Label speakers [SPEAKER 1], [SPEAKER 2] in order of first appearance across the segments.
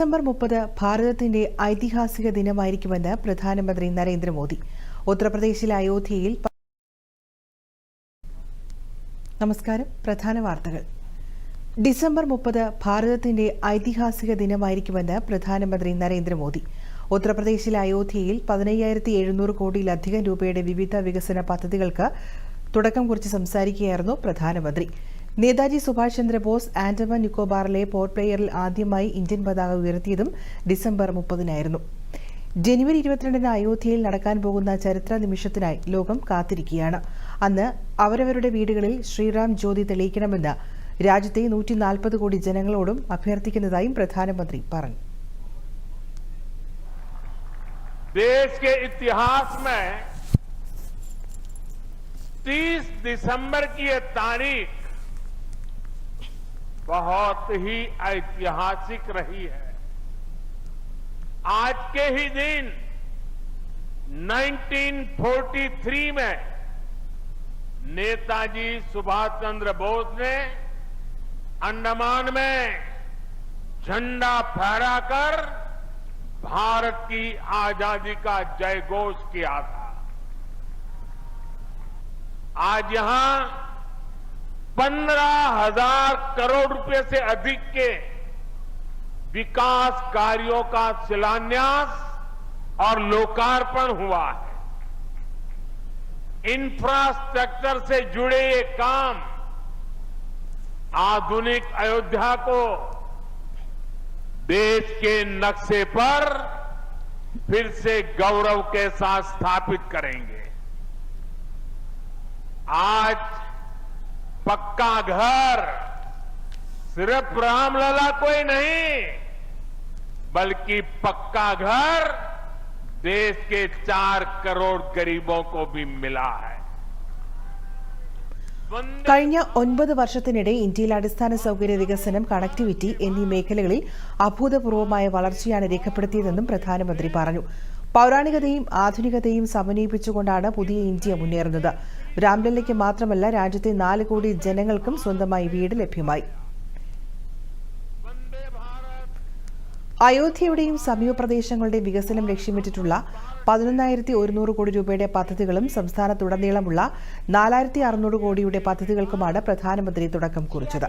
[SPEAKER 1] December മുപ്പത് ഭാരതത്തിന്റെ ഐതിഹാസിക ദിനമായിരിക്കുമെന്ന് പ്രധാനമന്ത്രി നരേന്ദ്രമോദി ഉത്തർപ്രദേശിലെ അയോധ്യയിൽ നമസ്കാരം പ്രധാന വാർത്തകൾ ഡിസംബർ മുപ്പത് ഭാരതത്തിന്റെ ഐതിഹാസിക ദിനമായിരിക്കുമെന്ന് പ്രധാനമന്ത്രി നരേന്ദ്രമോദി ഉത്തർപ്രദേശിലെ അയോധ്യയിൽ പതിനയ്യായിരത്തി എഴുന്നൂറ് കോടിയിലധികം രൂപയുടെ വിവിധ വികസന പദ്ധതികൾക്ക് തുടക്കം കുറിച്ച് സംസാരിക്കുകയായിരുന്നു പ്രധാനമന്ത്രി നേതാജി സുഭാഷ് ചന്ദ്രബോസ് ആൻഡമാൻ നിക്കോബാറിലെ പോർട്ട് പ്ലെയറിൽ ആദ്യമായി ഇന്ത്യൻ പതാക ഉയർത്തിയതും ഡിസംബർ മുപ്പതിനായിരുന്നു ജനുവരി ഇരുപത്തിരണ്ടിന് അയോധ്യയിൽ നടക്കാൻ പോകുന്ന ചരിത്ര നിമിഷത്തിനായി ലോകം കാത്തിരിക്കുകയാണ് അന്ന് അവരവരുടെ വീടുകളിൽ ശ്രീറാം ജ്യോതി തെളിയിക്കണമെന്ന് രാജ്യത്തെ നൂറ്റി നാൽപ്പത് കോടി ജനങ്ങളോടും അഭ്യർത്ഥിക്കുന്നതായും പ്രധാനമന്ത്രി പറഞ്ഞു
[SPEAKER 2] देश के इतिहास में 30 दिसंबर की यह तारीख बहुत ही ऐतिहासिक रही है आज के ही दिन 1943 में नेताजी सुभाष चंद्र बोस ने अंडमान में झंडा फहराकर भारत की आजादी का जयघोष किया था आज यहां पंद्रह हजार करोड़ रुपए से अधिक के विकास कार्यों का शिलान्यास और लोकार्पण हुआ है इंफ्रास्ट्रक्चर से जुड़े ये काम आधुनिक अयोध्या को देश के नक्शे पर फिर से गौरव के साथ स्थापित करेंगे आज पक्का घर सिर्फ रामलला कोई नहीं बल्कि पक्का घर देश के चार करोड़ गरीबों को भी मिला है
[SPEAKER 1] കഴിഞ്ഞ ഒൻപത് വർഷത്തിനിടെ ഇന്ത്യയിൽ അടിസ്ഥാന സൗകര്യ വികസനം കണക്ടിവിറ്റി എന്നീ മേഖലകളിൽ അഭൂതപൂർവമായ വളർച്ചയാണ് രേഖപ്പെടുത്തിയതെന്നും പ്രധാനമന്ത്രി പറഞ്ഞു പൗരാണികതയും ആധുനികതയും സമന്വയിപ്പിച്ചുകൊണ്ടാണ് പുതിയ ഇന്ത്യ മുന്നേറുന്നത് രാംലല്ലയ്ക്ക് മാത്രമല്ല രാജ്യത്തെ നാല് കോടി ജനങ്ങൾക്കും സ്വന്തമായി വീട് ലഭ്യമായി അയോധ്യയുടെയും സമീപ പ്രദേശങ്ങളുടെയും വികസനം ലക്ഷ്യമിട്ടിട്ടുള്ള പതിനൊന്നായിരത്തി ഒരുന്നൂറ് കോടി രൂപയുടെ പദ്ധതികളും സംസ്ഥാനത്തുടനീളമുള്ള നാലായിരത്തി അറുന്നൂറ് കോടിയുടെ പദ്ധതികൾക്കുമാണ് പ്രധാനമന്ത്രി തുടക്കം കുറിച്ചത്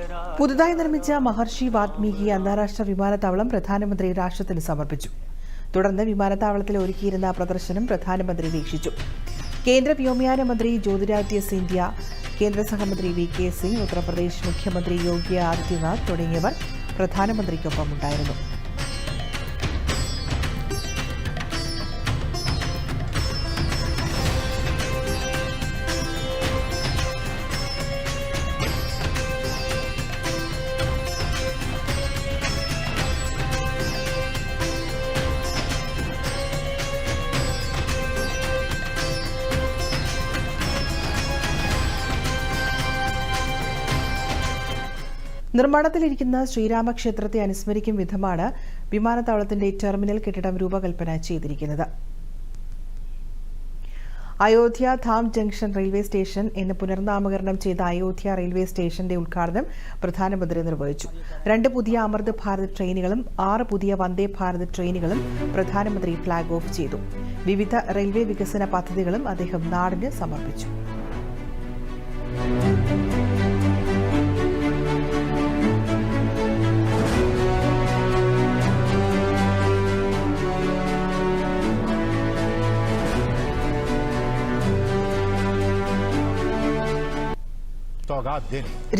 [SPEAKER 1] പുതുതായി നിർമ്മിച്ച മഹർഷി വാത്മീകി അന്താരാഷ്ട്ര വിമാനത്താവളം പ്രധാനമന്ത്രി രാഷ്ട്രത്തിന് സമർപ്പിച്ചു തുടർന്ന് വിമാനത്താവളത്തിൽ ഒരുക്കിയിരുന്ന പ്രദർശനം പ്രധാനമന്ത്രി വീക്ഷിച്ചു കേന്ദ്ര വ്യോമയാന മന്ത്രി ജ്യോതിരാദിത്യ സിന്ധ്യ കേന്ദ്ര സഹമന്ത്രി വി കെ സിംഗ് ഉത്തർപ്രദേശ് മുഖ്യമന്ത്രി യോഗി ആദിത്യനാഥ് തുടങ്ങിയവർ പ്രധാനമന്ത്രിക്കൊപ്പമുണ്ടായിരുന്നു നിർമ്മാണത്തിലിരിക്കുന്ന ശ്രീരാമക്ഷേത്രത്തെ അനുസ്മരിക്കും വിധമാണ് വിമാനത്താവളത്തിന്റെ ടെർമിനൽ കെട്ടിടം രൂപകൽപ്പന ചെയ്തിരിക്കുന്നത് Ayodhya Dham junction railway station എന്ന് പുനർനാമകരണം ചെയ്ത അയോധ്യ റെയിൽവേ സ്റ്റേഷന്റെ ഉദ്ഘാടനം പ്രധാനമന്ത്രി നിർവഹിച്ചു രണ്ട് പുതിയ അമൃത് ഭാരത് ട്രെയിനുകളും ആറ് പുതിയ വന്ദേ ഭാരത് ട്രെയിനുകളും പ്രധാനമന്ത്രി ഫ്ളാഗ് ഓഫ് ചെയ്തു വിവിധ റെയിൽവേ വികസന പദ്ധതികളും അദ്ദേഹം നാടിന് സമർപ്പിച്ചു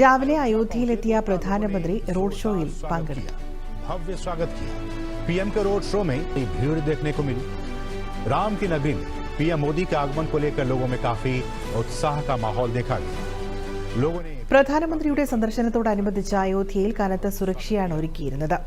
[SPEAKER 1] രാവിലെ അയോധ്യയിലെത്തിയ പ്രധാനമന്ത്രി റോഡ് ഷോയിൽ പങ്കെടുത്തു
[SPEAKER 3] भव्य स्वागत किया पीएम के रोड शो में भीड़ देखने को मिली राम की नगरी में पीएम मोदी के आगमन को लेकर लोगों में काफी उत्साह का माहौल देखा गया
[SPEAKER 1] लोगों പ്രധാനമന്ത്രിയുടെ സന്ദർശനത്തോടനുബന്ധിച്ച് അയോധ്യയിൽ കനത്ത സുരക്ഷയാണ് ഒരുക്കിയിരുന്നത്